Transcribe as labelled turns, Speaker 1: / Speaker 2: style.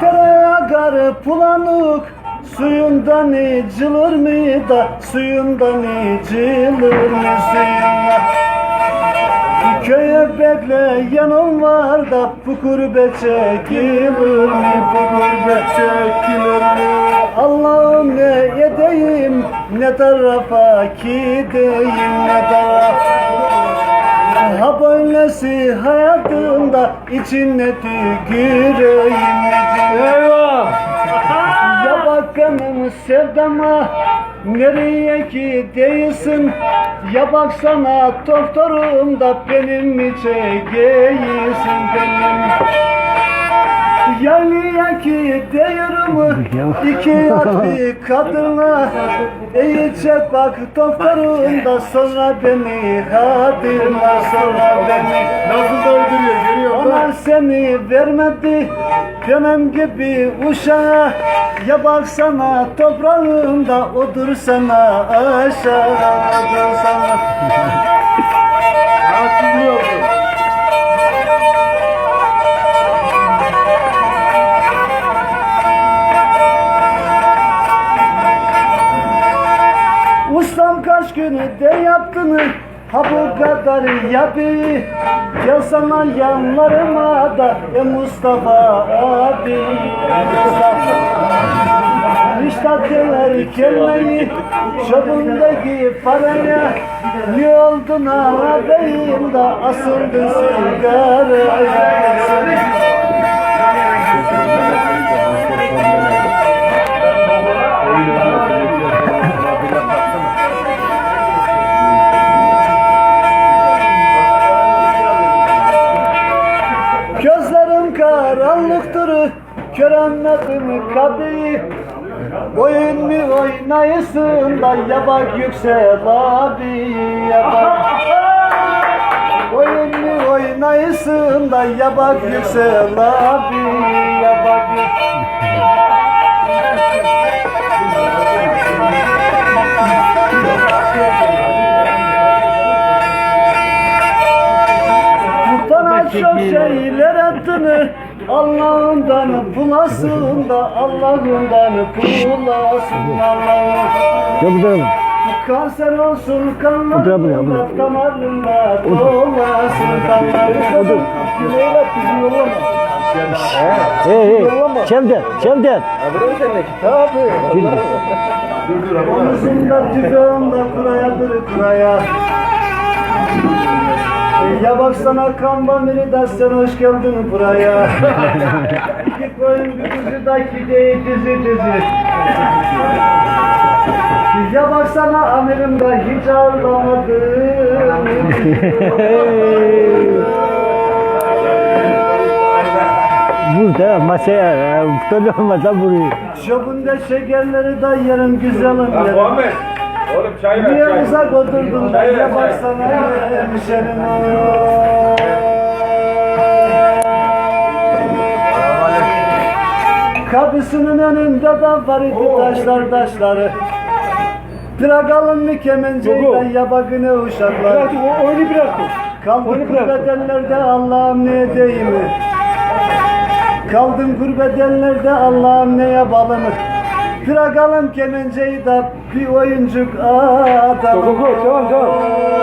Speaker 1: Tereyağı garı bulanık Suyundan içilir mi da? Suyundan içilir mi suyundan Köye bekleyen var da Bu gurbet çekilir mi? Bu gurbet çekilir mi? Allah'ım ne edeyim Ne tarafa gideyim Ne tarafa Ha böylesi hayatımda içine tüküreyim Eyvah! Ya bakanım sevdama Nereye gideysin Ya baksana doktorum da benim mi çekeysin benim Yalıya gidiyorum iki yat bir kadınla İyice bak doktorum da sonra beni hatırla sonra beni.
Speaker 2: Nasıl da öldürüyor görüyor?
Speaker 1: Ona seni vermedi. Benim gibi uşağa Ya baksana toprağında odursana aşağı odursana
Speaker 2: Rahatsızlığı
Speaker 1: günü de yaptığını Ha bu kadar yapı Gel sana yanlarıma da E Mustafa abi. Mustafa İşte kelmeyi Çöpündeki paraya. Ne oldun ağabeyim da Asıldın sigaraya Göremedim kapıyı Oyun mu oynayısın da ya bak yüksel abi ya bak Oyun mu oynayısın da ya bak yüksel abi ya bak Bana çok şeyler ettini Allah'ından bulasın da Allah'ından bulasın Allah'ım
Speaker 3: Gel bu tarafa.
Speaker 1: Kanser olsun kanlarında. Damarında dolasın Damarında Güleyle bizi yollama
Speaker 3: Hey hey. Çevdet. Çevdet.
Speaker 1: Tabii Omuzunda tüfeğimde kurayadır kuraya ya baksana kan biri dersen hoş geldin buraya İki koyun bir kuzu da gideyi dizi dizi Ya baksana amirim da hiç ağlamadım
Speaker 3: Burada masaya tutuyor masa vuruyor.
Speaker 1: Çöpünde şekerleri da yerim güzelim
Speaker 2: Muhammed. Oğlum çay ver
Speaker 1: uzak oturdun da ya baksana hemşerim Kapısının önünde de var idi taşlar taşları. Bırakalım mı kemenceyle yabakını uşaklar.
Speaker 3: O oyunu bırak.
Speaker 1: Kaldım gurbetellerde Allah'ım ne edeyim Kaldım gurbetellerde Allah'ım ne yapalım Bırakalım kemenceyi de bir oyuncuk adam
Speaker 3: Tamam tamam.